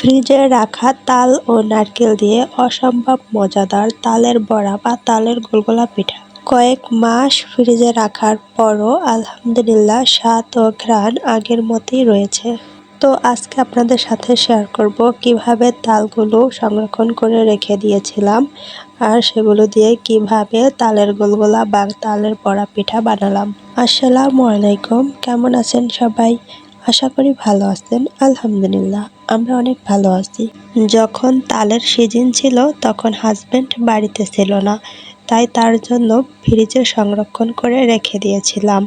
ফ্রিজে রাখা তাল ও নারকেল দিয়ে অসম্ভব মজাদার তালের বড়া বা তালের গোলগোলা পিঠা। কয়েক মাস ফ্রিজে রাখার পরও আলহামদুলিল্লাহ স্বাদ ও ঘ্রাণ আগের মতোই রয়েছে। তো আজকে আপনাদের সাথে শেয়ার করব কীভাবে তালগুলো সংরক্ষণ করে রেখে দিয়েছিলাম আর সেগুলো দিয়ে কীভাবে তালের গোলগোলা বা তালের বড়া পিঠা বানালাম। আসসালামু আলাইকুম, কেমন আছেন সবাই? আশা করি ভালো আছেন। আলহামদুলিল্লাহ, আমরা অনেক ভালো আছি। যখন তালের সিজন ছিল, তখন হাজব্যান্ড বাড়িতে ছিল না। তাই তার জন্য ফ্রিজে সংরক্ষণ করে রেখে দিয়েছিলাম।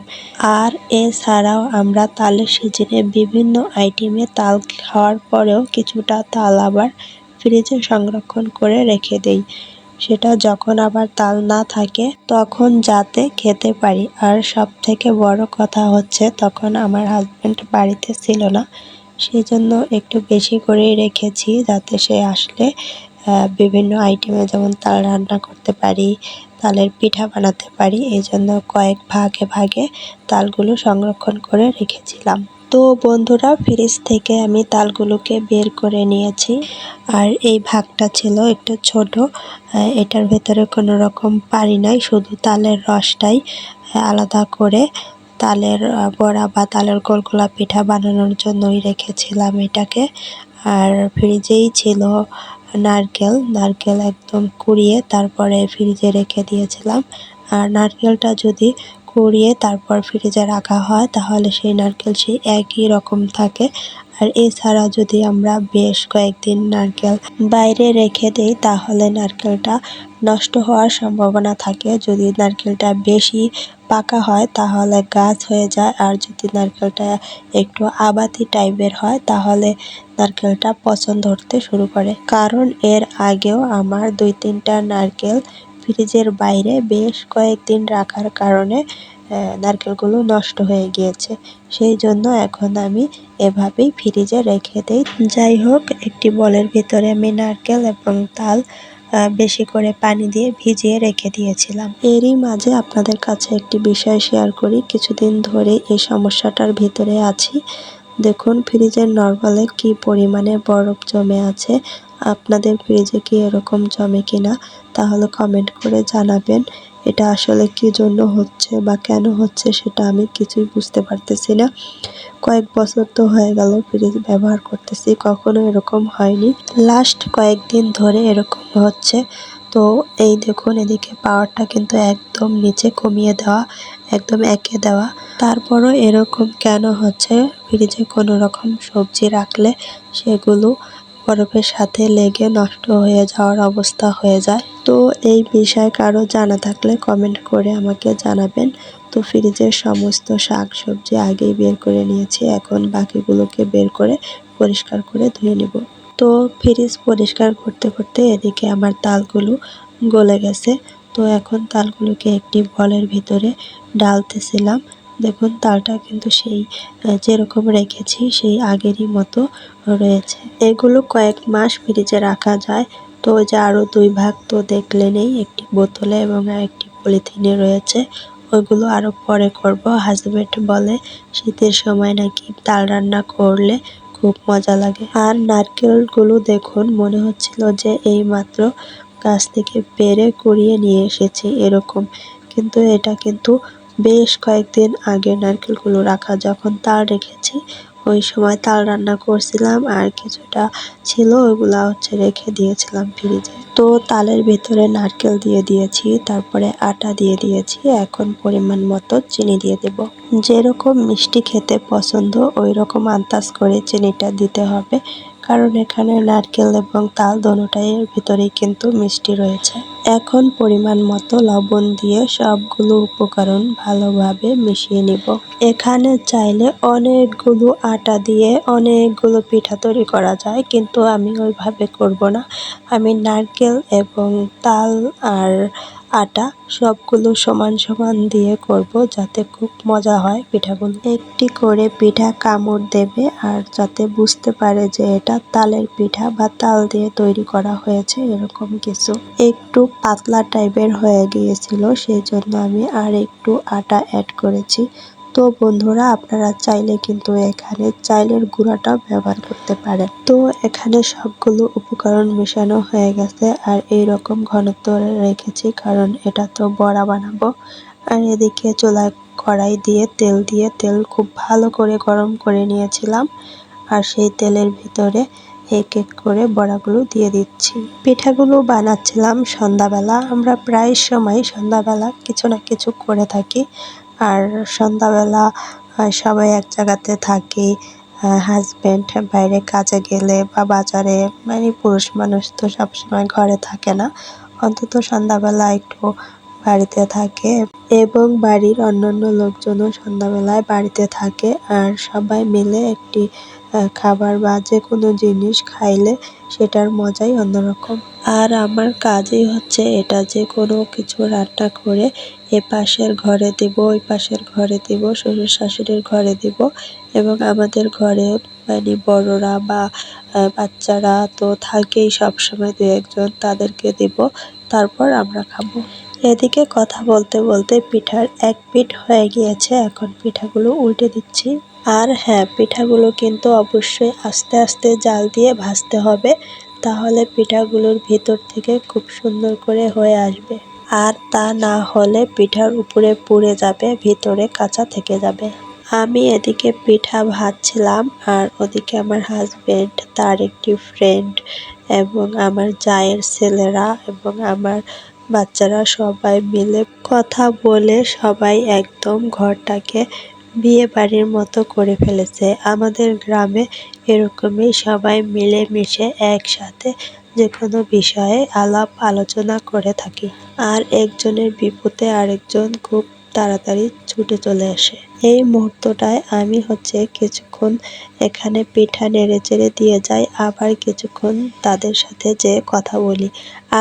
আর এছাড়াও আমরা তালের সিজনে বিভিন্ন আইটেমে তাল খাওয়ার পরেও কিছুটা তাল আবার ফ্রিজে সংরক্ষণ করে রেখে দেই। সেটা যখন আবার তাল না থাকে, তখন যাতে খেতে পারি। আর সব থেকে বড় কথা হচ্ছে, তখন আমার হাজব্যান্ড বাড়িতে ছিল না সেই জন্য একটু বেশি করেই রেখেছি যাতে সে আসলে বিভিন্ন আইটেমে যেমন তাল রান্না করতে পারি, তালের পিঠা বানাতে পারি এই জন্য কয়েক ভাগে ভাগে তালগুলো সংরক্ষণ করে রেখেছিলাম। তো বন্ধুরা, ফ্রিজ থেকে আমি তালগুলোকে বের করে নিয়েছি। আর এই ভাগটা ছিল একটু ছোট। এটার ভেতরে কোনো রকম পারি নাই, শুধু তালের রসটাই আলাদা করে তালের বড়া বা তালের গোলগোলা পিঠা বানানোর জন্যই রেখেছিলাম এটাকে। আর ফ্রিজেই ছিল নারকেল। নারকেল একদম কুড়িয়ে তারপরে ফ্রিজে রেখে দিয়েছিলাম। আর নারকেলটা যদি কুড়িয়ে তারপর ফ্রিজে রাখা হয়, তাহলে সেই নারকেল সেই একই রকম থাকে। আর এছাড়া যদি আমরা বেশ কয়েকদিন নারকেল বাইরে রেখে দেই, তাহলে নারকেলটা নষ্ট হওয়ার সম্ভাবনা থাকে। যদি নারকেলটা বেশি পাকা হয়, তাহলে গাছ হয়ে যায়। আর যদি নারকেলটা একটু আবাতি টাইপের হয়, তাহলে নারকেলটা পচন ধরতে শুরু করে। কারণ এর আগেও আমার দুই তিনটা নারকেল ফ্রিজের বাইরে বেশ কয়েকদিন রাখার কারণে নারকেলগুলো নষ্ট হয়ে গিয়েছে। সেই জন্য এখন আমি এভাবেই ফ্রিজে রেখে দিই। যাই হোক, একটি বলের ভিতরে আমি নারকেল এবং তাল বেশি করে পানি দিয়ে ভিজিয়ে রেখে দিয়েছিলাম। এরই মাঝে আপনাদের কাছে একটি বিষয় শেয়ার করি। কিছুদিন ধরে এই সমস্যাটার ভিতরে আছি। দেখুন, ফ্রিজের নর্মালে কি পরিমাণে বরফ জমে আছে আপনাদের ফ্রিজে কি এরকম জমে কিনা, তাহলে কমেন্ট করে জানাবেন। এটা আসলে কি জন্য হচ্ছে বা কেন হচ্ছে সেটা আমি কিছুই বুঝতে পারতেছি না। কয়েক বছর তো হয়ে গেল ফ্রিজ ব্যবহার করতেছি, কখনো এরকম হয়নি। লাস্ট কয়েকদিন ধরে এরকম হচ্ছে। তো এই দেখুন, এদিকে পাওয়ারটা কিন্তু একদম নিচে কমিয়ে দেওয়া, একদম একে দেওয়া। তারপরও এরকম কেন হচ্ছে? ফ্রিজে কোনো রকম সবজি রাখলে সেগুলো বরফের সাথে লেগে নষ্ট হয়ে যাওয়ার অবস্থা হয়ে যায়। তো এই বিষয়ে কারও জানা থাকলে কমেন্ট করে আমাকে জানাবেন। তো ফ্রিজের সমস্ত শাক সবজি আগেই বের করে নিয়েছি। এখন বাকিগুলোকে বের করে পরিষ্কার করে ধুয়ে নেব। তো ফ্রিজ পরিষ্কার করতে করতে এদিকে আমার তালগুলো গলে গেছে। তো এখন তালগুলোকে একটি বলের ভিতরে ডালতেছিলাম। দেখুন, তালটা কিন্তু সেই যেরকম রেখেছি, সেই আগেরই মতো রয়েছে। এগুলো কয়েক মাস ফ্রিজে রাখা যায়। তো যে আরও দুই ভাগ তো দেখলে নেই, একটি বোতলে এবং একটি পলিথিনে রয়েছে। ওইগুলো আরও পরে করব। হাজব্যান্ড বলে, শীতের সময় নাকি তাল রান্না করলে খুব মজা লাগে। আর নারকেলগুলো দেখুন, মনে হচ্ছিল যে এই মাত্র গাছ থেকে পেরে কুড়িয়ে নিয়ে এসেছি এরকম। কিন্তু এটা কিন্তু বেশ কয়েকদিন আগে নারকেলগুলো রাখা যখন তাল রেখেছি, ওই সময় তাল রান্না করছিলাম আর কিছুটা ছিল ওইগুলা হচ্ছে রেখে দিয়েছিলাম ফ্রিজে। তো তালের ভেতরে নারকেল দিয়ে দিয়েছি, তারপরে আটা দিয়ে দিয়েছি, এখন পরিমাণ মতো চিনি দিয়ে দেব। যেরকম মিষ্টি খেতে পছন্দ ওই রকম আন্দাজ করে চিনিটা দিতে হবে। কারণ এখানে নারকেল এবং তাল দোনোটাই এর ভিতরেই কিন্তু মিষ্টি রয়েছে। এখন পরিমাণ মতো লবণ দিয়ে সবগুলো উপকরণ ভালোভাবে মিশিয়ে নিব। এখানে চাইলে অনেকগুলো আটা দিয়ে অনেকগুলো পিঠা তৈরি করা যায়, কিন্তু আমি ওইভাবে করব না। আমি নারকেল এবং তাল আর আটা সবগুলো সমান সমান দিয়ে করব যাতে খুব মজা হয় পিঠাগুলো। একটি করে পিঠা কামড় দেবে আর যাতে বুঝতে পারে যে এটা তালের পিঠা বা তাল দিয়ে তৈরি করা হয়েছে এরকম কিছু। একটু পাতলা টাইপের হয়ে গিয়েছিল সেই জন্য আমি আর একটু আটা অ্যাড করেছি। তো বন্ধুরা, আপনারা চাইলে কিন্তু এখানে চাইলের গুঁড়াটাও ব্যবহার করতে পারেন। তো এখানে সবগুলো উপকরণ মেশানো হয়ে গেছে আর এই রকম ঘনত্ব রেখেছি কারণ এটা তো বড়া বানাবো। আর এদিকে চুলায় কড়াই দিয়ে তেল দিয়ে তেল খুব ভালো করে গরম করে নিয়েছিলাম। আর সেই তেলের ভিতরে এক এক করে বড়াগুলো দিয়ে দিচ্ছি। পিঠাগুলো বানাচ্ছিলাম সন্ধ্যাবেলা। আমরা প্রায় সময় সন্ধ্যাবেলা কিছু না কিছু করে থাকি। আর সন্ধ্যাবেলা সবাই এক জায়গাতে থাকি। হাজব্যান্ড বাইরে কাজে গেলে বা বাজারে মানে পুরুষ মানুষ তো সবসময় ঘরে থাকে না। অন্তত সন্ধ্যাবেলা একটু বাড়িতে থাকে এবং বাড়ির অন্যান্য লোকজনও সন্ধ্যাবেলায় বাড়িতে থাকে। আর সবাই মিলে একটি খাবার বা যে কোনো জিনিস খাইলে সেটার মজাই অন্যরকম। আর আমার কাজই হচ্ছে এটা যে কোনো কিছু রান্না করে এ পাশের ঘরে দেব ওই পাশের ঘরে দেব শ্বশুর শাশুড়ির ঘরে দেব এবং আমাদের ঘরে মানে বড়রা বা বাচ্চারা তো থাকেই সবসময় দু একজন তাদেরকে দেব, তারপর আমরা খাব। এদিকে কথা বলতে বলতে পিঠার এক পিঠ হয়ে গিয়েছে, এখন পিঠাগুলো উল্টে দিচ্ছি। আর হ্যাঁ পিঠাগুলো কিন্তু অবশ্যই আস্তে আস্তে জাল দিয়ে ভাজতে হবে, তাহলে পিঠাগুলোর ভিতর থেকে খুব সুন্দর করে হয়ে আসবে। আর তা না হলে পিঠার উপরে পুড়ে যাবে, ভিতরে কাঁচা থেকে যাবে। আমি এদিকে পিঠা ভাজছিলাম, আর ওদিকে আমার হাজবেন্ড তার একটি ফ্রেন্ড এবং আমার জায়ের ছেলেরা এবং আমার বাচ্চারা সবাই মিলে কথা বলে সবাই একদম ঘরটাকে বিয়ে বাড়ির মতো করে ফেলেছে। আমাদের গ্রামে এরকমই সবাই মিলেমিশে একসাথে যে কোনো বিষয়ে আলাপ আলোচনা করে থাকি। আর একজনের বিপদে আরেকজন খুব তাড়াতাড়ি ছুটে চলে আসে। এই মুহূর্তটায় আমি হচ্ছে কিছুক্ষণ এখানে পিঠা নেড়ে চেড়ে দিয়ে যাই, আবার কিছুক্ষণ তাদের সাথে যে কথা বলি।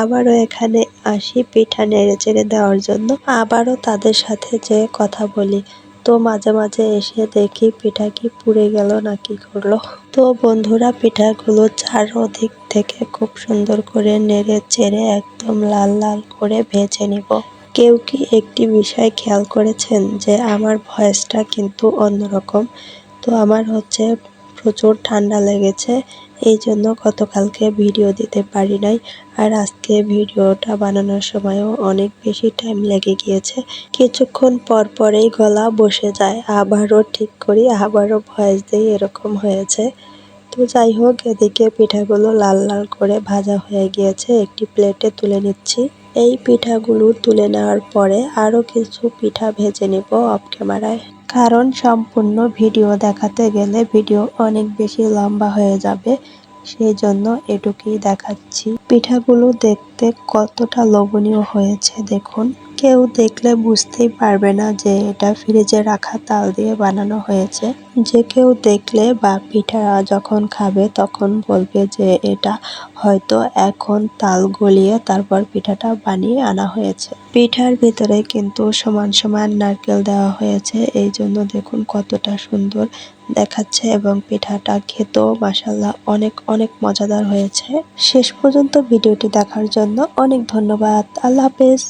আবারও এখানে আসি পিঠা নেড়ে চেড়ে দেওয়ার জন্য, আবারও তাদের সাথে যে কথা বলি। তো মাঝে মাঝে এসে দেখি পিঠা কি পুড়ে গেল না কি করল। তো বন্ধুরা, পিঠাগুলো চারদিক থেকে খুব সুন্দর করে নেড়ে চেড়ে একদম লাল লাল করে ভেজে নিব। কেউ কি একটি বিষয় খেয়াল করেছেন যে আমার ভয়েসটা কিন্তু অন্যরকম? তো আমার হচ্ছে প্রচুর ঠান্ডা লেগেছে, এই জন্য গতকালকে ভিডিও দিতে পারি নাই। আর আজকে ভিডিওটা বানানোর সময়ও অনেক বেশি টাইম লেগে গিয়েছে। কিছুক্ষণ পর পরেই গলা বসে যায়, আবারও ঠিক করি, আবারও ভয়েস দিই, এরকম হয়েছে। তো যাই হোক, এদিকে পিঠাগুলো লাল লাল করে ভাজা হয়ে গিয়েছে, একটি প্লেটে তুলে নিচ্ছি। এই পিঠাগুলো তুলে নেওয়ার পরে আরও কিছু পিঠা ভেজে নেব অফ ক্যামেরায় কারণ সম্পূর্ণ ভিডিও দেখাতে গেলে ভিডিও অনেক বেশি লম্বা হয়ে যাবে, সেই জন্য এটুকুই দেখাচ্ছি। পিঠাগুলো দেখতে কতটা লোভনীয় হয়েছে দেখুন। কেউ দেখলে বুঝতেই পারবে না যে এটা ফ্রিজে রাখা তাল দিয়ে বানানো হয়েছে। যে কেউ দেখলে বা পিঠা যখন খাবে তখন বলবে যে এটা হয়তো এখন তাল গলিয়ে তারপর পিঠাটা বানিয়ে আনা হয়েছে। পিঠার ভিতরে কিন্তু সমান সমান নারকেল দেওয়া হয়েছে। এই জন্য দেখুন কতটা সুন্দর দেখাচ্ছে এবং পিঠাটা খেতেও মাসাল্লাহ অনেক অনেক মজাদার হয়েছে। শেষ পর্যন্ত ভিডিওটি দেখার জন্য অনেক ধন্যবাদ। আল্লাহ হাফেজ।